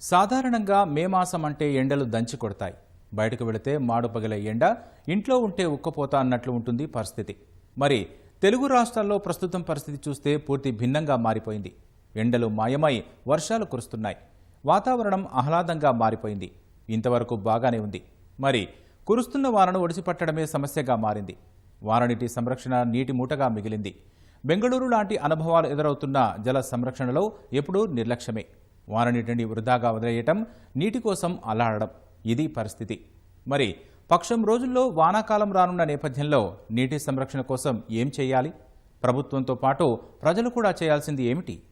సాధారణంగా మే మాసం అంటే ఎండలు దంచి కొడతాయి. బయటకు వెళితే మాడు పగిలే ఎండ ఇంట్లో ఉంటే ఉక్కపోతా అన్నట్లు ఉంటుంది పరిస్థితి. మరి తెలుగు రాష్ట్రాల్లో ప్రస్తుతం పరిస్థితి చూస్తే పూర్తి భిన్నంగా మారిపోయింది. ఎండలు మాయమై వర్షాలు కురుస్తున్నాయి. వాతావరణం ఆహ్లాదంగా మారిపోయింది. ఇంతవరకు బాగానే ఉంది. మరి కురుస్తున్న వారను ఒడిసిపట్టడమే సమస్యగా మారింది. వారనీటి సంరక్షణ నీటి మూటగా మిగిలింది. బెంగళూరు లాంటి అనుభవాలు ఎదురవుతున్న జల సంరక్షణలో ఎప్పుడూ నిర్లక్ష్యమే. వాననీటిని వృధాగా వదిలేయటం నీటి కోసం అల్లాడడం ఇది పరిస్థితి. మరి పక్షం రోజుల్లో వానాకాలం రానున్న నేపథ్యంలో నీటి సంరక్షణ కోసం ఏం చేయాలి? ప్రభుత్వంతో పాటు ప్రజలు కూడా చేయాల్సింది ఏమిటి?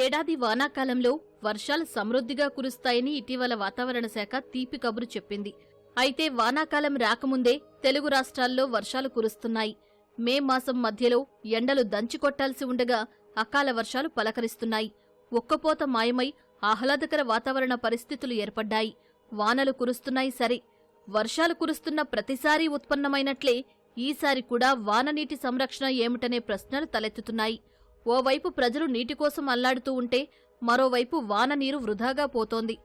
ఏడాది వానాకాలంలో వర్షాలు సమృద్ధిగా కురుస్తాయని ఇటీవల వాతావరణ శాఖ తీపి కబురు చెప్పింది. అయితే వానాకాలం రాకముందే తెలుగు రాష్ట్రాల్లో వర్షాలు కురుస్తున్నాయి. మే మాసం మధ్యలో ఎండలు దంచికొట్టాల్సి ఉండగా అకాల వర్షాలు పలకరిస్తున్నాయి. ఒక్కపోత మాయమై ఆహ్లాదకర వాతావరణ పరిస్థితులు ఏర్పడ్డాయి. వానలు కురుస్తున్నాయి సరే. వర్షాలు కురుస్తున్న ప్రతిసారీ ఉత్పన్నమైనట్లే ఈసారి కూడా వాననీటి సంరక్షణ ఏమిటనే ప్రశ్నలు తలెత్తుతున్నాయి. ఓవైపు ప్రజలు నీటి కోసం అల్లాడుతూ ఉంటే మరోవైపు వాన నీరు వృధాగా పోతోంది.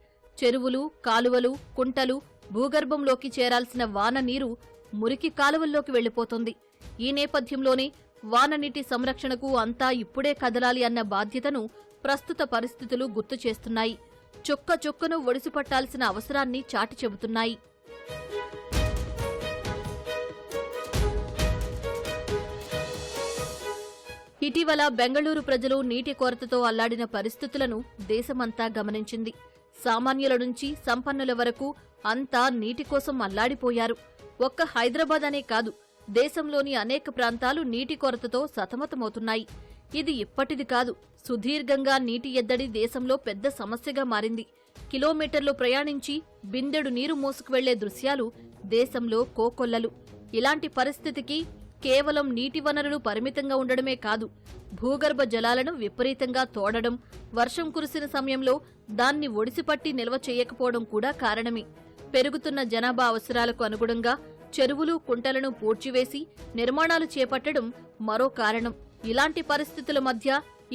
చెరువులు కాలువలు కుంటలు భూగర్భంలోకి చేరాల్సిన వాన నీరు మురికి కాలువల్లోకి వెళ్ళిపోతుంది ఈ నేపథ్యంలోనే వాననీటి సంరక్షణకు అంతా ఇప్పుడే కదలాలి అన్న బాధ్యతను ప్రస్తుత పరిస్థితులు గుర్తు చేస్తున్నాయి. చొక్క చొక్కను ఒడిసిపట్టాల్సిన అవసరాన్ని చాటి చెబుతున్నాయి. ఇటీవల బెంగళూరు ప్రజలు నీటి కొరతతో అల్లాడిన పరిస్థితులను దేశమంతా గమనించింది. సామాన్యుల నుంచి సంపన్నుల వరకు అంతా నీటి కోసం అల్లాడిపోయారు. ఒక్క హైదరాబాద్ అనే కాదు దేశంలోని అనేక ప్రాంతాలు నీటి కొరతతో సతమతమవుతున్నాయి. ఇది ఇప్పటిది కాదు సుదీర్ఘంగా నీటి ఎద్దడి దేశంలో పెద్ద సమస్యగా మారింది. కిలోమీటర్లు ప్రయాణించి బిందెడు నీరు మోసుకు వెళ్ళే దృశ్యాలు దేశంలో కోకొల్లలు. ఇలాంటి పరిస్థితికి కేవలం నీటి వనరులు పరిమితంగా ఉండడమే కాదు భూగర్భ జలాలను విపరీతంగా తోడడం వర్షం కురిసిన సమయంలో దాన్ని ఒడిసిపట్టి నిల్వ చేయకపోవడం కూడా కారణమే. పెరుగుతున్న జనాభా అవసరాలకు అనుగుణంగా చెరువులు కుంటలను పూడ్చివేసి నిర్మాణాలు చేపట్టడం మరో కారణం. ఇలాంటి పరిస్థితుల మధ్య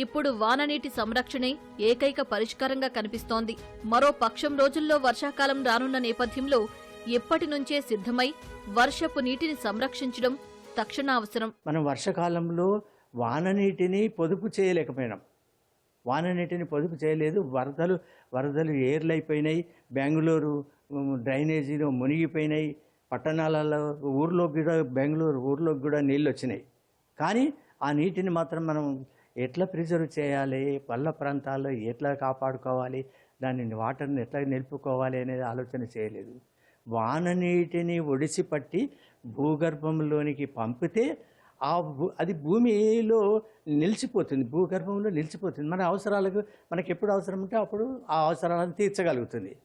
ఇప్పుడు వాననీటి సంరక్షణే ఏకైక పరిష్కారంగా కనిపిస్తోంది. మరో పక్షం రోజుల్లో వర్షాకాలం రానున్న నేపథ్యంలో ఎప్పటి నుంచే సిద్ధమై వర్షపు నీటిని సంరక్షించడం తక్షణ అవసరం మనం వర్షకాలంలో వాన నీటిని పొదుపు చేయలేకపోయినాం. వాన నీటిని పొదుపు చేయలేదు. వరదలు వరదలు ఏర్లైపోయినాయి. బెంగళూరు డ్రైనేజీలు డ్రైనేజీలో మునిగిపోయినాయి. పట్టణాలలో ఊర్లోకి కూడా బెంగళూరు ఊర్లోకి కూడా నీళ్ళు వచ్చినాయి కానీ ఆ నీటిని మాత్రం మనం ఎట్లా ప్రిజర్వ్ చేయాలి? పల్ల ప్రాంతాల్లో ఎట్లా కాపాడుకోవాలి? దానిని వాటర్ని ఎట్లా నిలుపుకోవాలి అనేది ఆలోచన చేయలేదు. వాన నీటిని ఒడిసిపట్టి భూగర్భంలోనికి పంపితే ఆ భూ అది భూమిలో నిలిచిపోతుంది భూగర్భంలో నిలిచిపోతుంది. మన అవసరాలకు మనకి ఎప్పుడు అవసరం ఉంటే అప్పుడు ఆ అవసరాలను తీర్చగలుగుతుంది.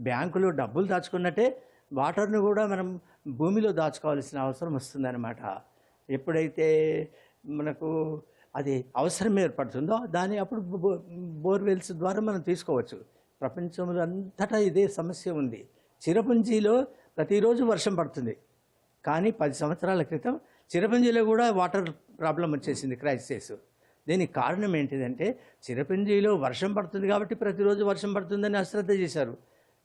బ్యాంకులో డబ్బులు దాచుకున్నట్టే వాటర్ను కూడా మనం భూమిలో దాచుకోవాల్సిన అవసరం వస్తుందన్నమాట. ఎప్పుడైతే మనకు అది అవసరం ఏర్పడుతుందో దాన్ని అప్పుడు బోర్వెల్స్ ద్వారా మనం తీసుకోవచ్చు. ప్రపంచంలో అంతటా ఇదే సమస్య ఉంది. చిరపుంజీలో ప్రతిరోజు వర్షం పడుతుంది. కానీ పది సంవత్సరాల క్రితం చిరపుంజీలో కూడా వాటర్ ప్రాబ్లం వచ్చేసింది క్రైసిస్. దీనికి కారణం ఏంటిదంటే చిరపుంజీలో వర్షం పడుతుంది కాబట్టి ప్రతిరోజు వర్షం పడుతుందని అశ్రద్ధ చేశారు.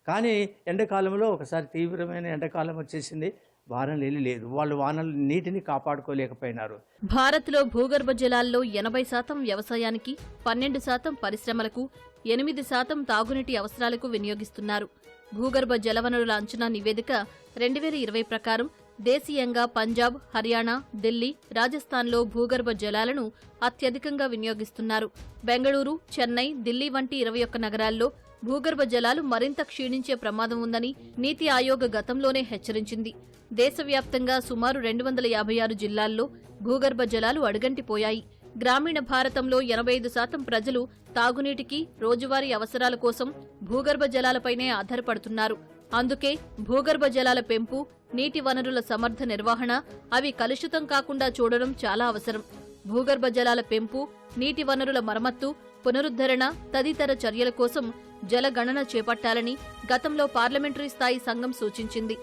కానీ ఎండాకాలంలో ఒకసారి తీవ్రమైన ఎండాకాలం వచ్చేసింది. వాన నీళ్ళు లేదు. వాళ్ళు వానలు నీటిని కాపాడుకోలేకపోయినారు. భారత్లో భూగర్భ జలాల్లో ఎనభై శాతం వ్యవసాయానికి పన్నెండు శాతం పరిశ్రమలకు ఎనిమిది శాతం తాగునీటి అవసరాలకు వినియోగిస్తున్నారు. భూగర్భ జలవనరుల అంచనా నివేదిక రెండు వేల ఇరవై ప్రకారం దేశీయంగా పంజాబ్ హర్యానా ఢిల్లీ రాజస్థాన్లో భూగర్భ జలాలను అత్యధికంగా వినియోగిస్తున్నారు. బెంగళూరు చెన్నై ఢిల్లీ వంటి ఇరవై ఒక్క నగరాల్లో భూగర్భ జలాలు మరింత క్షీణించే ప్రమాదం ఉందని నీతి ఆయోగ్ గతంలోనే హెచ్చరించింది. దేశవ్యాప్తంగా సుమారు రెండు వందల యాభై ఆరు జిల్లాల్లో భూగర్భ జలాలు అడుగంటిపోయాయి. గ్రామీణ భారతంలో ఎనభై ఐదు శాతం ప్రజలు తాగునీటికి రోజువారీ అవసరాల కోసం భూగర్భ జలాలపైనే ఆధారపడుతున్నారు. అందుకే భూగర్భ జలాల పెంపు నీటి వనరుల సమర్థ నిర్వహణ అవి కలుషితం కాకుండా చూడడం చాలా అవసరం. భూగర్భ జలాల పెంపు నీటి వనరుల మరమ్మత్తు పునరుద్ధరణ తదితర చర్యల కోసం జలగణన చేపట్టాలని గతంలో పార్లమెంటరీ స్థాయి సంఘం సూచించింది.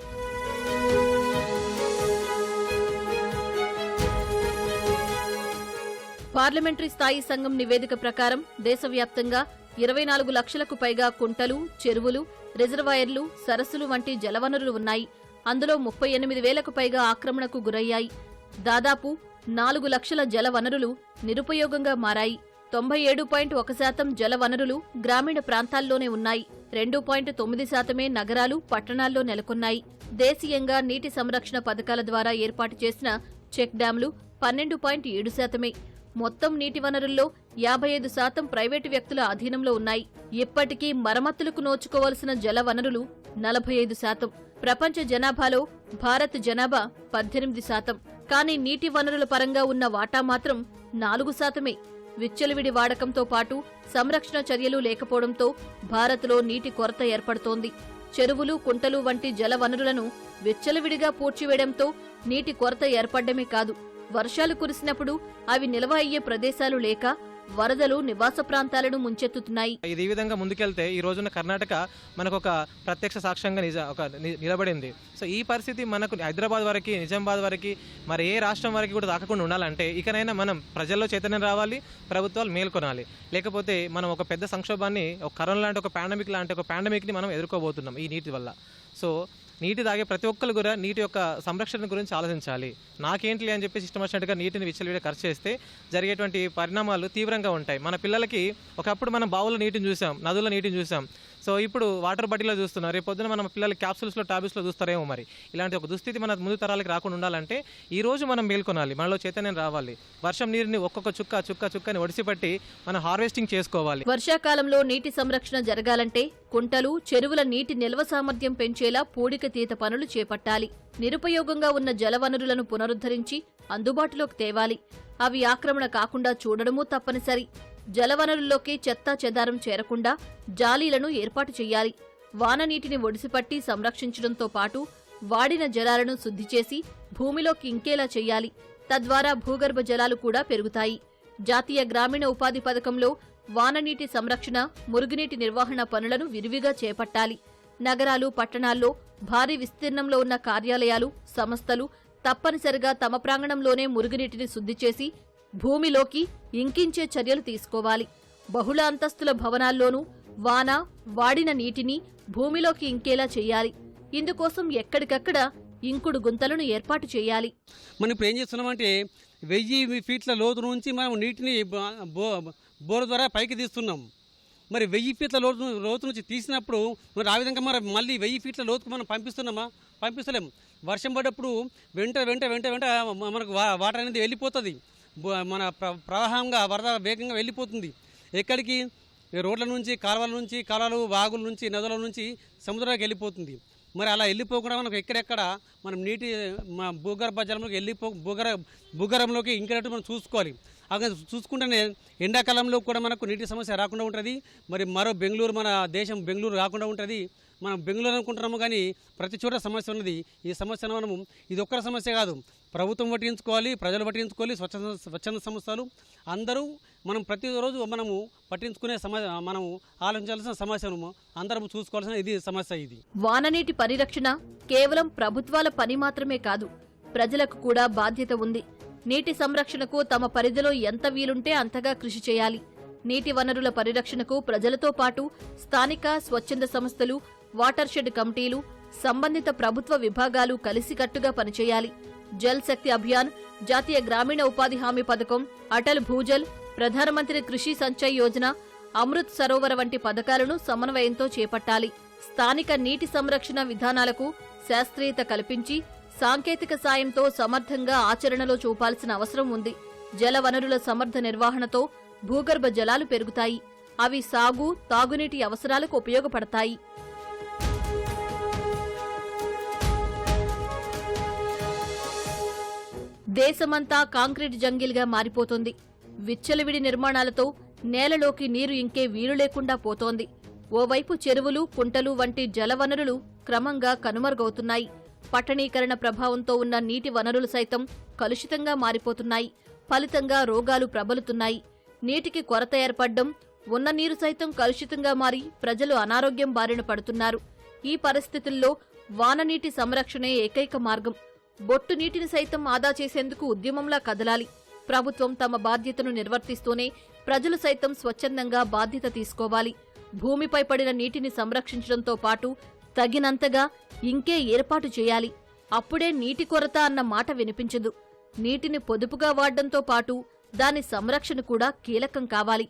పార్లమెంటరీ స్థాయి సంఘం నివేదిక ప్రకారం దేశవ్యాప్తంగా ఇరవై నాలుగు లక్షలకు పైగా కుంటలు చెరువులు రిజర్వాయర్లు సరస్సులు వంటి జలవనరులు ఉన్నాయి. అందులో ముప్పై ఎనిమిది వేలకు పైగా ఆక్రమణకు గురయ్యాయి. దాదాపు నాలుగు లక్షల జలవనరులు నిరుపయోగంగా మారాయి. తొంభై ఏడు పాయింట్ ఒక శాతం జలవనరులు గ్రామీణ ప్రాంతాల్లోనే ఉన్నాయి. రెండు పాయింట్ తొమ్మిది శాతమే నగరాలు పట్టణాల్లో నెలకొన్నాయి. దేశీయంగా నీటి సంరక్షణ పథకాల ద్వారా ఏర్పాటు చేసిన చెక్ డ్యాంలు పన్నెండు పాయింట్ ఏడు శాతమే. మొత్తం నీటి వనరుల్లో యాభై ఐదు శాతం ప్రైవేటు వ్యక్తుల అధీనంలో ఉన్నాయి. ఇప్పటికీ మరమ్మతులకు నోచుకోవలసిన జల వనరులు నలభై ఐదు శాతం. ప్రపంచ జనాభాలో భారత్ జనాభా పద్దెనిమిది శాతం. కానీ నీటి వనరుల పరంగా ఉన్న వాటా మాత్రం నాలుగు శాతమే. విచ్చలవిడి వాడకంతో పాటు సంరక్షణ చర్యలు లేకపోవడంతో భారత్లో నీటి కొరత ఏర్పడుతోంది. చెరువులు కుంటలు వంటి జల వనరులను విచ్చలవిడిగా పూడ్చివేయడంతో నీటి కొరత ఏర్పడ్డమే కాదు. వర్షాలు కురిసినప్పుడు అవి నిల్వ అయ్యే ప్రదేశాలు లేక వరదలు నివాస ప్రాంతాలను ముంచెత్తుతున్నాయి. ఇది ఈ విధంగా ముందుకెళ్తే ఈ రోజున కర్ణాటక మనకు ఒక ప్రత్యక్ష సాక్ష్యంగా నిజ ఒక నిలబడింది. సో ఈ పరిస్థితి మనకు హైదరాబాద్ వరకు నిజామాబాద్ వరకు మరి ఏ రాష్ట్రం వరకు కూడా రాకుండా ఉండాలంటే ఇకనైనా మనం ప్రజల్లో చైతన్యం రావాలి ప్రభుత్వాలు మేల్కొనాలి. లేకపోతే మనం ఒక పెద్ద సంక్షోభాన్ని ఒక కరోనా లాంటి ఒక పాండమిక్ లాంటి ఒక పాండమిక్ని మనం ఎదుర్కోబోతున్నాం ఈ నీటి వల్ల. సో నీటి తాగే ప్రతి ఒక్కరు కూడా నీటి యొక్క సంరక్షణ గురించి ఆలోచించాలి. నాకేంటి అని చెప్పేసి ఇష్టం వచ్చినట్టుగా నీటిని విచ్చలవిడ ఖర్చు చేస్తే జరిగేటువంటి పరిణామాలు తీవ్రంగా ఉంటాయి. మన పిల్లలకి ఒకప్పుడు మనం బావుల నీటిని చూసాం నదుల నీటిని చూసాం. సో ఇప్పుడు వాటర్ బాటిల్లో చూస్తున్నారు రేపు పొద్దున మన పిల్లలు క్యాప్సూల్స్లో టాబ్లెట్స్లో చూస్తారేమో మరి. ఇలాంటి ఒక దుస్థితి మన ముందు తరాలకి రాకుండా ఉండాలంటే ఈ రోజు మనం మేల్కొనాలి మనలో చైతన్యం రావాలి. వర్షం నీరుని ఒక్కొక్క చుక్క చుక్క చుక్కని ఒడిసిపట్టి మనం హార్వెస్టింగ్ చేసుకోవాలి. వర్షాకాలంలో నీటి సంరక్షణ జరగాలంటే కుంటలు చెరువుల నీటి నిల్వ సామర్థ్యం పెంచేలా పూడిక తీత పనులు చేపట్టాలి. నిరుపయోగంగా ఉన్న జలవనరులను పునరుద్ధరించి అందుబాటులోకి తేవాలి. అవి ఆక్రమణ కాకుండా చూడడమూ తప్పనిసరి. జలవనరుల్లోకి చెత్తా చెదారం చేరకుండా జాలీలను ఏర్పాటు చేయాలి. వాన నీటిని ఒడిసిపట్టి సంరక్షించడంతో పాటు వాడిన జలాలను శుద్ధి చేసి భూమిలోకి ఇంకేలా చేయాలి? తద్వారా భూగర్భ జలాలు కూడా పెరుగుతాయి. జాతీయ గ్రామీణ ఉపాధి పథకంలో వాననీటి సంరక్షణ మురుగునీటి నిర్వహణ పనులను విరివిగా చేపట్టాలి. నగరాలు పట్టణాల్లో భారీ విస్తీర్ణంలో ఉన్న కార్యాలయాలు సంస్థలు తప్పనిసరిగా తమ ప్రాంగణంలోనే మురుగునీటిని శుద్ధి చేసి భూమిలోకి ఇంకించే చర్యలు తీసుకోవాలి. బహుళ అంతస్తుల భవనాల్లోనూ వాన వాడిన నీటిని భూమిలోకి ఇంకేలా చేయాలి? ఇందుకోసం ఎక్కడికక్కడ ఇంకుడు గుంతలను ఏర్పాటు చేయాలి. మనం ఇప్పుడు ఏం చేస్తున్నామంటే వెయ్యి ఫీట్ల లోతు నుంచి మనం నీటిని బ- బోర్ ద్వారా పైకి తీస్తున్నాం. మరి వెయ్యి ఫీట్ల లోతు లోతు నుంచి తీసినప్పుడు మరి ఆ విధంగా మరి మళ్ళీ వెయ్యి ఫీట్ల లోతుకు మనం పంపిస్తున్నామా? పంపిస్తలేం. వర్షం పడ్డప్పుడు వెంట వెంట వెంట వెంట మనకు వా- వాటర్ అనేది వెళ్ళిపోతుంది. మన ప్ర- ప్రవాహంగా వరద వేగంగా వెళ్ళిపోతుంది. ఎక్కడికి? రోడ్ల నుంచి కాలువల నుంచి కాలువలు వాగుల నుంచి నదుల నుంచి సముద్రానికి వెళ్ళిపోతుంది. మరి అలా వెళ్ళిపోకుండా మనకు ఎక్కడెక్కడ మనం నీటి మా భూగర్భ జలంలోకి వెళ్ళిపో భూగర భూగర్భంలోకి ఇంకేటట్టు మనం చూసుకోవాలి? చూసుకుంటేనే ఎండాకాలంలో కూడా మనకు నీటి సమస్య రాకుండా ఉంటుంది. మరి మరో బెంగళూరు మన దేశం బెంగళూరు రాకుండా ఉంటుంది. మనం బెంగళూరు అనుకుంటున్నాము కానీ ప్రతి చోట సమస్య ఉన్నది. ఈ సమస్యను మనము ఇది ఒక్కరి సమస్య కాదు. ప్రభుత్వం పట్టించుకోవాలి ప్రజలు పట్టించుకోవాలి స్వచ్ఛంద స్వచ్ఛంద సంస్థలు. అందరూ మనం ప్రతిరోజు మనము పట్టించుకునే సమస్య మనము ఆలోచించాల్సిన సమస్యను అందరం చూసుకోవాల్సిన ఇది సమస్య ఇది. వాననీటి పరిరక్షణ కేవలం ప్రభుత్వాల పని మాత్రమే కాదు ప్రజలకు కూడా బాధ్యత ఉంది. నీటి సంరక్షణకు తమ పరిధిలో ఎంత వీలుంటే అంతగా కృషి చేయాలి. నీటి వనరుల పరిరక్షణకు ప్రజలతో పాటు స్థానిక స్వచ్ఛంద సంస్థలు వాటర్ షెడ్ కమిటీలు సంబంధిత ప్రభుత్వ విభాగాలు కలిసికట్టుగా పనిచేయాలి. జల్ శక్తి అభియాన్ జాతీయ గ్రామీణ ఉపాధి హామీ పథకం అటల్ భూజల్ ప్రధానమంత్రి కృషి సంచయ్ యోజన అమృత్ సరోవర వంటి పథకాలను సమన్వయంతో చేపట్టాలి. స్థానిక నీటి సంరక్షణ విధానాలకు శాస్త్రీయత కల్పించి సాంకేతిక సాయంతో సమర్థంగా ఆచరణలో చూపాల్సిన అవసరం ఉంది. జల వనరుల సమర్థ నిర్వహణతో భూగర్భ జలాలు పెరుగుతాయి. అవి సాగు తాగునీటి అవసరాలకు ఉపయోగపడతాయి. దేశమంతా కాంక్రీట్ జంగిల్గా మారిపోతుంది. విచ్చలవిడి నిర్మాణాలతో నేలలోకి నీరు ఇంకే వీలు లేకుండా పోతోంది. ఓవైపు చెరువులు కుంటలు వంటి జలవనరులు క్రమంగా కనుమరుగవుతున్నాయి. పట్టణీకరణ ప్రభావంతో ఉన్న నీటి వనరులు సైతం కలుషితంగా మారిపోతున్నాయి. ఫలితంగా రోగాలు ప్రబలుతున్నాయి. నీటికి కొరత ఏర్పడ్డం ఉన్న నీరు సైతం కలుషితంగా మారి ప్రజలు అనారోగ్యం బారిన పడుతున్నారు. ఈ పరిస్థితుల్లో వాననీటి సంరక్షణే ఏకైక మార్గం. బొట్టు నీటిని సైతం ఆదా చేసేందుకు ఉద్యమంలా కదలాలి. ప్రభుత్వం తమ బాధ్యతను నిర్వర్తిస్తూనే ప్రజలు సైతం స్వచ్ఛందంగా బాధ్యత తీసుకోవాలి. భూమిపై పడిన నీటిని సంరక్షించడంతో పాటు తగినంతగా ఇంకే ఏర్పాటు చేయాలి. అప్పుడే నీటి కొరత అన్న మాట వినిపించదు. నీటిని పొదుపుగా వాడడంతో పాటు దాని సంరక్షణ కూడా కీలకం కావాలి.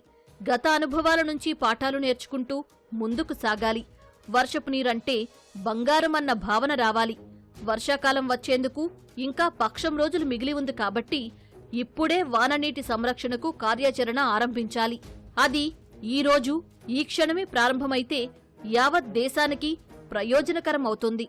గత అనుభవాల నుంచి పాఠాలు నేర్చుకుంటూ ముందుకు సాగాలి. వర్షపు నీరంటే బంగారం అన్న భావన రావాలి. వర్షాకాలం వచ్చేందుకు ఇంకా పక్షం రోజులు మిగిలి ఉంది కాబట్టి ఇప్పుడే వాననీటి సంరక్షణకు కార్యాచరణ ఆరంభించాలి. అది ఈరోజు ఈ క్షణమే ప్రారంభమైతే యావత్ దేశానికి ప్రయోజనకరం అవుతుంది